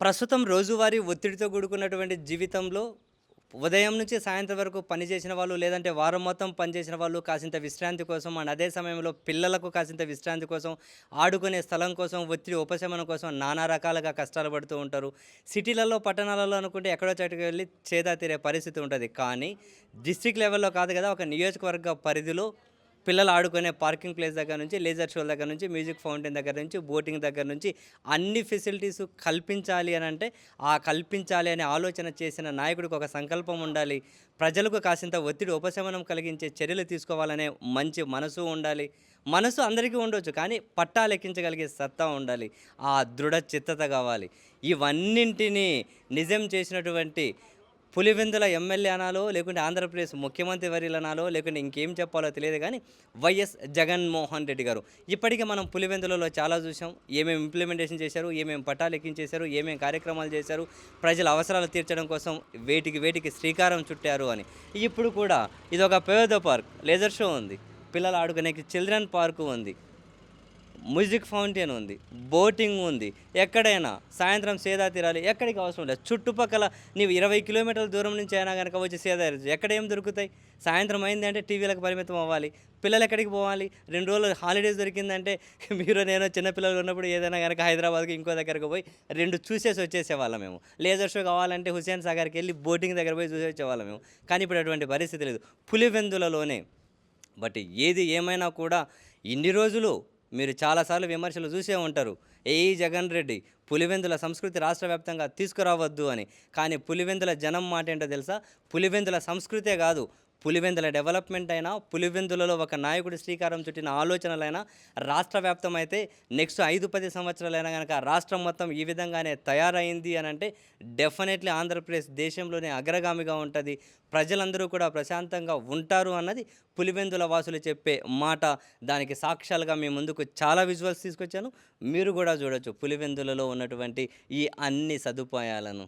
ప్రస్తుతం రోజువారీ ఒత్తిడితో కూడుకున్నటువంటి జీవితంలో ఉదయం నుంచి సాయంత్రం వరకు పని చేసిన వాళ్ళు లేదంటే వారం మొత్తం పనిచేసిన వాళ్ళు కాసింత విశ్రాంతి కోసం అండ్ అదే సమయంలో పిల్లలకు కాసింత విశ్రాంతి కోసం ఆడుకునే స్థలం కోసం ఒత్తిడి ఉపశమనం కోసం నానా రకాలుగా కష్టాలు పడుతూ ఉంటారు. సిటీలలో పట్టణాలలో అనుకుంటే ఎక్కడో చోటుకి వెళ్ళి చేదా తీరే పరిస్థితి ఉంటుంది. కానీ డిస్ట్రిక్ట్ లెవెల్లో కాదు కదా ఒక నియోజకవర్గ పరిధిలో పిల్లలు ఆడుకునే పార్కింగ్ ప్లేస్ దగ్గర నుంచి లేజర్ షోల దగ్గర నుంచి మ్యూజిక్ ఫౌంటైన్ దగ్గర నుంచి బోటింగ్ దగ్గర నుంచి అన్ని ఫెసిలిటీస్ కల్పించాలి అని అంటే ఆ కల్పించాలి అనే ఆలోచన చేసిన నాయకుడికి ఒక సంకల్పం ఉండాలి. ప్రజలకు కాసింత ఒత్తిడి ఉపశమనం కలిగించే చర్యలు తీసుకోవాలనే మంచి మనసు ఉండాలి. మనసు అందరికీ ఉండొచ్చు కానీ పట్టా లెక్కించగలిగే సత్తా ఉండాలి. ఆ దృఢ చిత్తత కావాలి. ఇవన్నింటినీ నిజం చేసినటువంటి పులివెందుల ఎమ్మెల్యే అనాలో లేకుంటే ఆంధ్రప్రదేశ్ ముఖ్యమంత్రి వర్యులు అనాలో లేకుంటే ఇంకేం చెప్పాలో తెలియదు కానీ వైఎస్ జగన్మోహన్ రెడ్డి గారు. ఇప్పటికే మనం పులివెందులలో చాలా చూసాం ఏమేమి ఇంప్లిమెంటేషన్ చేశారు ఏమేమి పట్టాలు ఎక్కించేశారు ఏమేమి కార్యక్రమాలు చేశారు ప్రజల అవసరాలు తీర్చడం కోసం వేటికి వేటికి శ్రీకారం చుట్టారు అని. ఇప్పుడు కూడా ఇది ఒక పేద పార్క్ లేజర్ షో ఉంది. పిల్లలు ఆడుకునే చిల్డ్రన్ పార్కు ఉంది. మ్యూజిక్ ఫౌంటైన్ ఉంది బోటింగ్ ఉంది ఎక్కడైనా సాయంత్రం సేదా తీరాలి ఎక్కడికి అవసరం లేదు. చుట్టుపక్కల నీవు ఇరవై కిలోమీటర్ల దూరం నుంచి అయినా కనుక వచ్చి సేదా ఎక్కడ ఏం దొరుకుతాయి? సాయంత్రం అయింది అంటే టీవీలకు పరిమితం అవ్వాలి. పిల్లలు ఎక్కడికి పోవాలి? రెండు రోజులు హాలిడేస్ దొరికిందంటే మీరు నేను చిన్నపిల్లలు ఉన్నప్పుడు ఏదైనా కనుక హైదరాబాద్కి ఇంకో దగ్గరకు పోయి రెండు చూసేసి వచ్చేసేవాళ్ళం మేము. లేజర్ షో కావాలంటే హుసేన్ సాగర్కి వెళ్ళి బోటింగ్ దగ్గర పోయి చూసి వచ్చేవాళ్ళం మేము. కానీ ఇప్పుడు అటువంటి పరిస్థితి లేదు. పులివెందులలోనే. బట్ ఏది ఏమైనా కూడా ఇన్ని రోజులు మీరు చాలాసార్లు విమర్శలు చూసే ఉంటారు. ఏఈ జగన్ రెడ్డి పులివెందుల సంస్కృతి రాష్ట్ర వ్యాప్తంగా తీసుకురావద్దు అని. కానీ పులివెందుల జనం మాట ఏంటో తెలుసా? పులివెందుల సంస్కృతే కాదు. పులివెందుల డెవలప్మెంట్ అయినా పులివెందులలో ఒక నాయకుడి శ్రీకారం చుట్టిన ఆలోచనలైనా రాష్ట్ర వ్యాప్తం అయితే నెక్స్ట్ ఐదు పది సంవత్సరాలైనా కనుక రాష్ట్రం మొత్తం ఈ విధంగానే తయారైంది అని అంటే డెఫినెట్లీ ఆంధ్రప్రదేశ్ దేశంలోనే అగ్రగామిగా ఉంటుంది. ప్రజలందరూ కూడా ప్రశాంతంగా ఉంటారు అన్నది పులివెందుల వాసులు చెప్పే మాట. దానికి సాక్ష్యాలుగా మీ ముందుకు చాలా విజువల్స్ తీసుకొచ్చాను. మీరు కూడా చూడొచ్చు పులివెందులలో ఉన్నటువంటి ఈ అన్ని సదుపాయాలను.